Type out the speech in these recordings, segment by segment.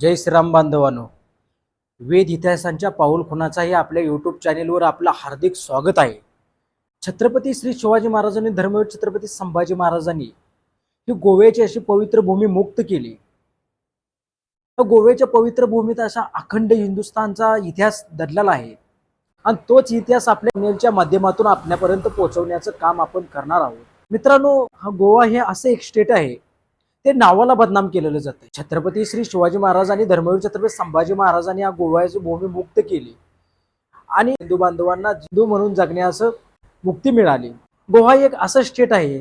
जय श्रीराम बांधवानो. वेद इतिहासांच्या पाऊलखुणाचाही आपल्या यूट्यूब चॅनेलवर आपलं हार्दिक स्वागत आहे. छत्रपती श्री शिवाजी महाराजांनी धर्मवीर छत्रपती संभाजी महाराजांनी ही गोव्याची अशी पवित्र भूमी मुक्त केली. गोव्याच्या पवित्र भूमीत असा अखंड हिंदुस्थानचा इतिहास दडलेला आहे. आणि तोच इतिहास आपल्या मेलच्या माध्यमातून आपल्यापर्यंत पोहोचवण्याचं काम आपण करणार आहोत. मित्रांनो हा गोवा हे असं एक स्टेट आहे ते नावाला बदनाम केलेलं जातं. छत्रपती श्री शिवाजी महाराज आणि धर्मवीर छत्रपती संभाजी महाराजांनी या गोव्याची भूमी मुक्त केली. आणि हिंदू बांधवांना हिंदू म्हणून जगण्यास मुक्ती मिळाली. गोवा एक असं स्टेट आहे.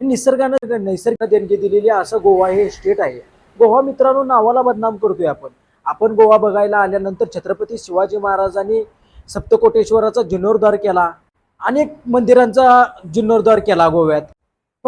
निसर्गानं नैसर्गिक देणगी दिलेली असं गोवा हे स्टेट आहे. गोवा मित्रांनो नावाला बदनाम करतोय आपण. आपण गोवा बघायला आल्यानंतर छत्रपती शिवाजी महाराजांनी सप्तकोटेश्वराचा जीर्णोद्धार केला. अनेक मंदिरांचा जीर्णोद्धार केला गोव्यात.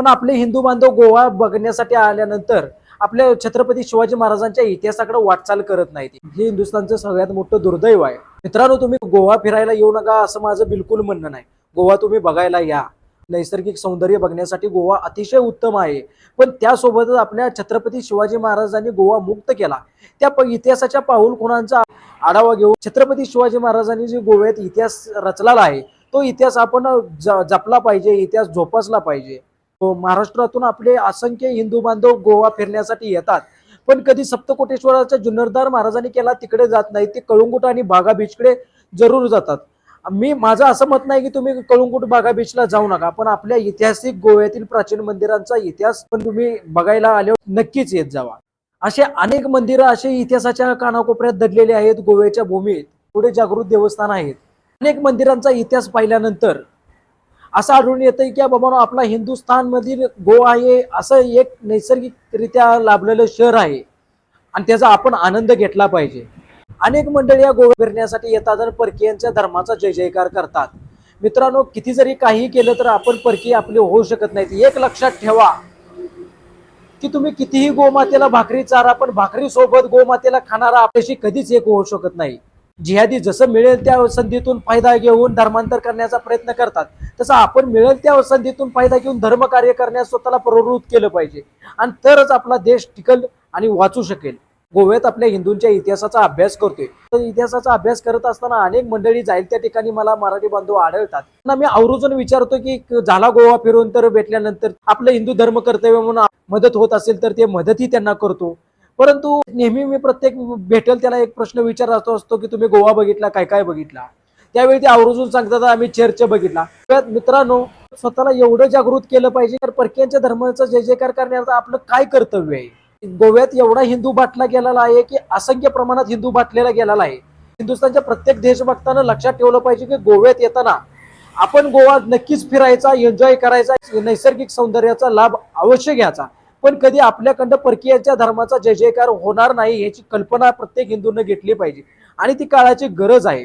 पण आपले हिंदू बांधव गोवा बघण्यासाठी आल्यानंतर आपल्या छत्रपती शिवाजी महाराजांच्या इतिहासाकडे वाटचाल करत नाहीत. हे हिंदुस्थानचं सगळ्यात मोठं दुर्दैव आहे. मित्रांनो तुम्ही गोवा फिरायला येऊ नका असं माझं बिलकुल म्हणणं नाही. गोवा तुम्ही बघायला या. नैसर्गिक सौंदर्य बघण्यासाठी गोवा अतिशय उत्तम आहे. पण त्यासोबतच आपल्या छत्रपती शिवाजी महाराजांनी गोवा मुक्त केला. त्या इतिहासाच्या पाऊल खुणांचा आढावा घेऊन छत्रपती शिवाजी महाराजांनी जे गोव्यात इतिहास रचलेला आहे तो इतिहास आपण ज- जपला पाहिजे इतिहास जोपासला पाहिजे. महाराष्ट्रातून आपले असंख्य हिंदू बांधव गोवा फिरण्यासाठी येतात. पण कधी सप्तकोटेश्वराचा जुन्नरदार महाराजांनी केला तिकडे जात नाही. ते कळुंगुट आणि बागा बीचकडे जरूर जातात. मी माझं असं मत नाही की तुम्ही कळुंगुट बागा बीचला जाऊ नका पण आपल्या ऐतिहासिक गोव्यातील प्राचीन मंदिरांचा इतिहास पण तुम्ही बघायला आल्यावर नक्कीच येत जावा. असे अनेक मंदिरं असे इतिहासाच्या कानाकोपऱ्यात दडलेले आहेत गोव्याच्या भूमीत. पुढे जागृत देवस्थान आहेत. अनेक मंदिरांचा इतिहास पाहिल्यानंतर असं आढळून येतं की बाबा आपला हिंदुस्थानमधील गोवा हे असं एक नैसर्गिकरित्या लाभलेलं शहर आहे आणि त्याचा आपण आनंद घेतला पाहिजे. अनेक मंडळी या गोवा फिरण्यासाठी येतात आणि परकीयांच्या धर्माचा जय जयकार करतात. मित्रांनो किती जरी काही केलं तर आपण परकीय आपले होऊ शकत नाहीत. एक लक्षात ठेवा की तुम्ही कितीही गोमातेला भाकरी चारा पण भाकरी सोबत गोमातेला खाणारा आपल्याशी कधीच एक होऊ शकत नाही. जिहादी जसं मिळेल त्या संधीतून फायदा घेऊन धर्मांतर करण्याचा प्रयत्न करतात तसं आपण मिळेल त्या संधीतून फायदा घेऊन धर्म कार्य करण्यास स्वतःला प्रवृत्त केलं पाहिजे. आणि तरच आपला देश टिकल आणि वाचू शकेल. गोव्यात आपल्या हिंदूंच्या इतिहासाचा अभ्यास करतोय. तर इतिहासाचा अभ्यास करत असताना अनेक मंडळी जाईल त्या ठिकाणी मला मराठी बांधव आढळतात. त्यांना मी आवर्जून विचारतो की झाला गोवा फिरून तर भेटल्यानंतर आपलं हिंदू धर्म कर्तव्य म्हणून मदत होत असेल तर ते मदतही त्यांना करतो. परंतु नेहमी मी प्रत्येक भेटेल त्याला एक प्रश्न विचारत असतो की तुम्ही गोवा बघितला काय काय बघितला? त्यावेळी ते आवर्जून सांगतात आम्ही चर्च बघितला. मित्रांनो स्वतःला एवढं जागृत केलं पाहिजे तर परकीयांच्या धर्माचा जय जयकार करण्याचं आपलं काय कर्तव्य आहे? गोव्यात एवढा हिंदू बाटला गेलेला आहे की असंख्य प्रमाणात हिंदू बाटलेला गेलेला आहे. हिंदुस्थानच्या प्रत्येक देशभक्तानं लक्षात ठेवलं पाहिजे की गोव्यात येताना आपण गोवा नक्कीच फिरायचा एन्जॉय करायचा नैसर्गिक सौंदर्याचा लाभ अवश्य घ्यायचा. पण कधी आपल्याकडं परकीयांच्या धर्माचा जय जयकार होणार नाही याची कल्पना प्रत्येक हिंदूंना घेतली पाहिजे. आणि ती काळाची गरज आहे.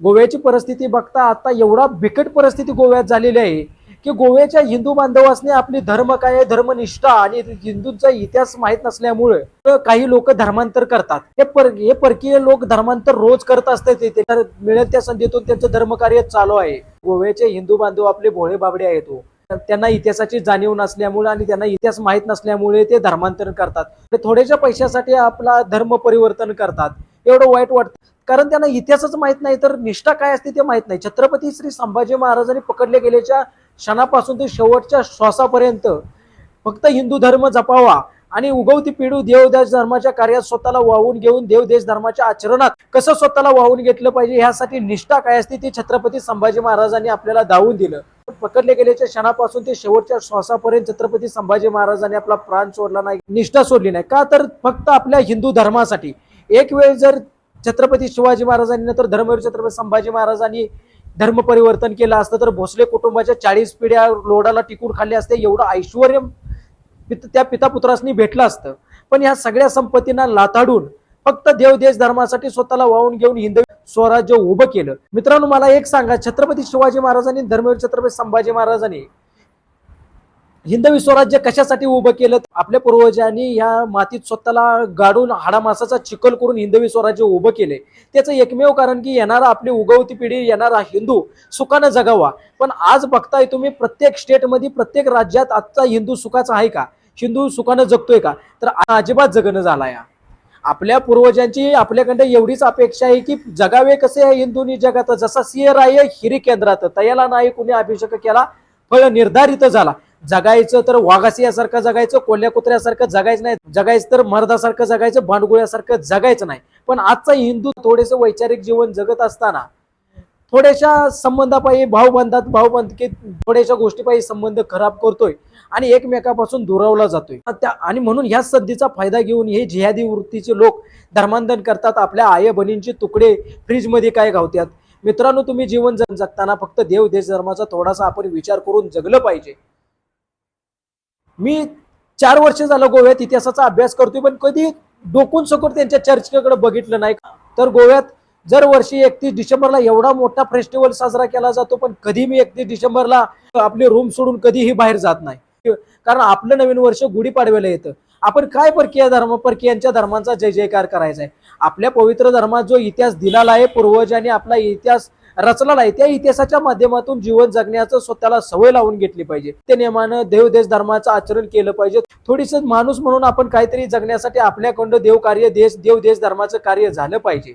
गोव्याची परिस्थिती बघता आता एवढा बिकट परिस्थिती गोव्यात झालेली आहे की गोव्याच्या हिंदू बांधवासने आपली धर्म काय धर्मनिष्ठा आणि हिंदूंचा इतिहास माहीत नसल्यामुळे काही लोक धर्मांतर करतात. हे पर हे परकीय लोक धर्मांतर रोज करत असतात ते तर मिळेल त्या संधीतून त्यांचं धर्मकार्य चालू आहे. गोव्याचे हिंदू बांधव आपले भोळे बाबडे आहेत हो. त्यांना इतिहासाची जाणीव नसल्यामुळे आणि त्यांना इतिहास माहीत नसल्यामुळे ते धर्मांतरण करतात. थोड्याशा पैशासाठी आपला धर्म परिवर्तन करतात. एवढं वाईट वाटतं. कारण त्यांना इतिहासच माहीत नाही तर निष्ठा काय असते ते माहीत नाही. छत्रपती श्री संभाजी महाराजांनी पकडले गेल्याच्या क्षणापासून ते शेवटच्या श्वासापर्यंत फक्त हिंदू धर्म जपावा आणि उगवती पिढू देवदेश धर्माच्या कार्यात स्वतःला वाहून घेऊन देवदेश धर्माच्या आचरणात कसं स्वतःला वाहून घेतलं पाहिजे ह्यासाठी निष्ठा काय असते ती छत्रपती संभाजी महाराजांनी आपल्याला दावून दिलं. पकडले गेल्याच्या क्षणापासून ते शेवटच्या श्वासापर्यंत छत्रपती संभाजी महाराजांनी आपला प्राण सोडला नाही निष्ठा सोडली नाही. का तर फक्त आपल्या हिंदू धर्मासाठी. एक वेळ जर छत्रपती शिवाजी महाराजांनी नंतर धर्मवीर छत्रपती संभाजी महाराजांनी धर्म परिवर्तन केलं असतं तर भोसले कुटुंबाच्या चाळीस पिढ्या लोडाला टिकून खाल्ले असते एवढं ऐश्वर त्या त्या पितापुत्रासनी भेटलं असतं. पण ह्या सगळ्या संपत्तींना लाताडून फक्त देव देश धर्मासाठी स्वतःला वाहून घेऊन हिंदवी स्वराज्य उभं केलं. मित्रांनो मला एक सांगा छत्रपती शिवाजी महाराजांनी धर्मवीर छत्रपती संभाजी महाराजांनी हिंदवी स्वराज्य कशासाठी उभं केलं? आपल्या पूर्वजांनी या मातीत स्वतःला गाडून हाडामासाचा चिखल करून हिंदवी स्वराज्य उभं केले. त्याचं एकमेव कारण की येणारा आपली उगवती पिढी येणारा हिंदू सुखानं जगावा. पण आज बघताय तुम्ही प्रत्येक स्टेटमध्ये प्रत्येक राज्यात आजचा हिंदू सुखाचा आहे का? हिंदू सुखानं जगतोय का? तर अजिबात जगणं झाला या. आपल्या पूर्वजांची आपल्याकडे एवढीच अपेक्षा आहे की जगावे कसे आहे हिंदूंनी जगात जसा सिंह राय हिरी केंद्रात. तयाला नाही कुणी अभिषेक केला फळ निर्धारित झाला. जगायचं तर वाघासियासारखं जगायचं कोल्ह्या कुत्र्यासारखं जगायचं नाही. जगायचं तर मर्दासारखं जगायचं भांडगुळ्यासारखं जगायचं नाही. पण आजचा हिंदू थोडेसे वैचारिक जीवन जगत असताना थोड्याशा संबंधापायी भावबंधात भावबंधकीत थोड्याशा गोष्टीपायी संबंध खराब करतोय आणि एकमेकापासून दुरावला जातोय. त्या आणि म्हणून ह्या संधीचा फायदा घेऊन हे जिहादी वृत्तीचे लोक धर्मांधन करतात आपल्या आई बहिणींचे तुकडे फ्रीजमध्ये काय घावतात मित्रांनो तुम्ही जीवन जन जगताना फक्त देव देश धर्माचा थोडासा आपण विचार करून जगलं पाहिजे. मी चार वर्ष झालं गोव्यात इतिहासाचा अभ्यास करतोय पण कधी डोकून सकट त्यांच्या चर्चेकडे बघितलं नाही. तर गोव्यात जर वर्षी एकतीस डिसेंबरला एवढा मोठा फेस्टिवल साजरा केला जातो पण कधी मी एकतीस डिसेंबरला आपली रूम सोडून कधीही बाहेर जात नाही. कारण आपलं नवीन वर्ष गुढीपाडव्याला येतं. आपण काय परकीय धर्म परकीयांच्या धर्मांचा जय जयकार करायचा आहे आपल्या पवित्र धर्मात जो इतिहास दिलेला आहे पूर्वजांनी आपला इतिहास रचलेला आहे त्या इतिहासाच्या माध्यमातून जीवन जगण्याचं स्वतःला सवय लावून घेतली पाहिजे. ते नियमानं देव देश धर्माचं आचरण केलं पाहिजे. थोडीस माणूस म्हणून आपण काहीतरी जगण्यासाठी आपल्याकडं देव कार्य देश देव देश धर्माचं कार्य झालं पाहिजे.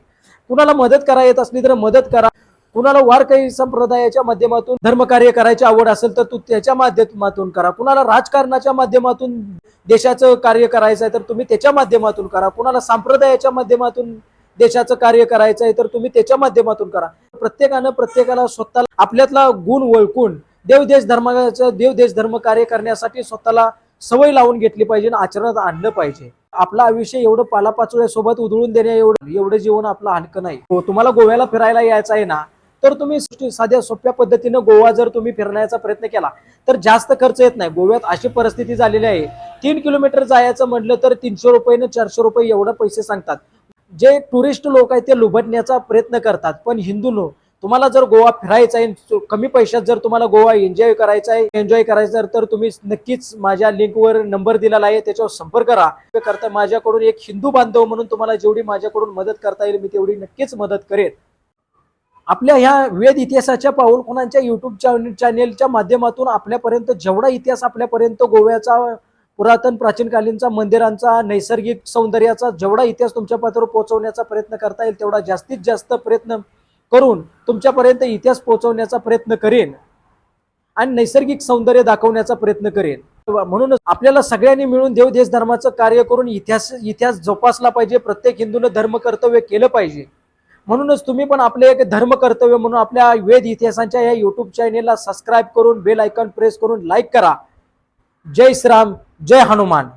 कुणाला मदत करा येत असली तर मदत करा. कुणाला वारकरी संप्रदायाच्या माध्यमातून धर्मकार्य करायची आवड असेल तर तू त्याच्या माध्यमातून करा. कुणाला राजकारणाच्या माध्यमातून देशाचं कार्य करायचं आहे तर तुम्ही त्याच्या माध्यमातून करा. कुणाला संप्रदायाच्या माध्यमातून देशाचं कार्य करायचं आहे तर तुम्ही त्याच्या माध्यमातून करा. प्रत्येकानं प्रत्येकाला स्वतःला आपल्यातला गुण ओळखून देव देश धर्माचं देव देश धर्म कार्य करण्यासाठी स्वतःला सवय लावून घेतली पाहिजे आणि आचरणात आणलं पाहिजे. आपलं आयुष्य एवढं पालापाचोळ्या सोबत उधळून देण्या एवढं एवढं जीवन आपलं हलकं नाही. हो, तुम्हाला गोव्याला फिरायला यायचं आहे ना तर तुम्ही साध्या सोप्या पद्धतीनं गोवा जर तुम्ही फिरण्याचा प्रयत्न केला तर जास्त खर्च येत नाही. गोव्यात अशी परिस्थिती झालेली आहे. तीन किलोमीटर जायचं म्हटलं तर तीनशे रुपये चारशे रुपये एवढं पैसे सांगतात. जे टुरिस्ट लोक आहेत ते लुबटण्याचा प्रयत्न करतात. पण हिंदू लोक तुम्हाला जर गोवा फिरायचा आहे कमी पैशात जर तुम्हाला गोवा एन्जॉय करायचा आहे एन्जॉय करायचं तर तुम्ही नक्कीच माझ्या लिंकवर नंबर दिलेला आहे त्याच्यावर संपर्क करा करता माझ्याकडून एक हिंदू बांधव म्हणून तुम्हाला जेवढी माझ्याकडून मदत करता येईल मी तेवढी नक्कीच मदत करेन. आपल्या ह्या वेद इतिहासाच्या पाऊल खुणांच्या युट्यूब चॅनेलच्या माध्यमातून आपल्यापर्यंत जेवढा इतिहास आपल्यापर्यंत गोव्याचा पुरातन प्राचीनकालीनचा मंदिरांचा नैसर्गिक सौंदर्याचा जेवढा इतिहास तुमच्या पात्रावर पोहोचवण्याचा प्रयत्न करता येईल तेवढा जास्तीत जास्त प्रयत्न करून तुमच्यापर्यंत इतिहास पोहोचवण्याचा प्रयत्न करेन आणि नैसर्गिक सौंदर्य दाखवण्याचा प्रयत्न करेन. म्हणूनच आपल्याला सगळ्यांनी मिळून देव देश धर्माचं कार्य करून इतिहास इतिहास जोपासला पाहिजे प्रत्येक हिंदूनं धर्म कर्तव्य केलं पाहिजे. म्हणूनच तुम्ही पण आपले एक धर्म कर्तव्य म्हणून आपल्या वेद इतिहासाच्या या युट्यूब चॅनेलला सबस्क्राईब करून बेल आयकॉन प्रेस करून लाईक करा. जय श्रीराम जय हनुमान.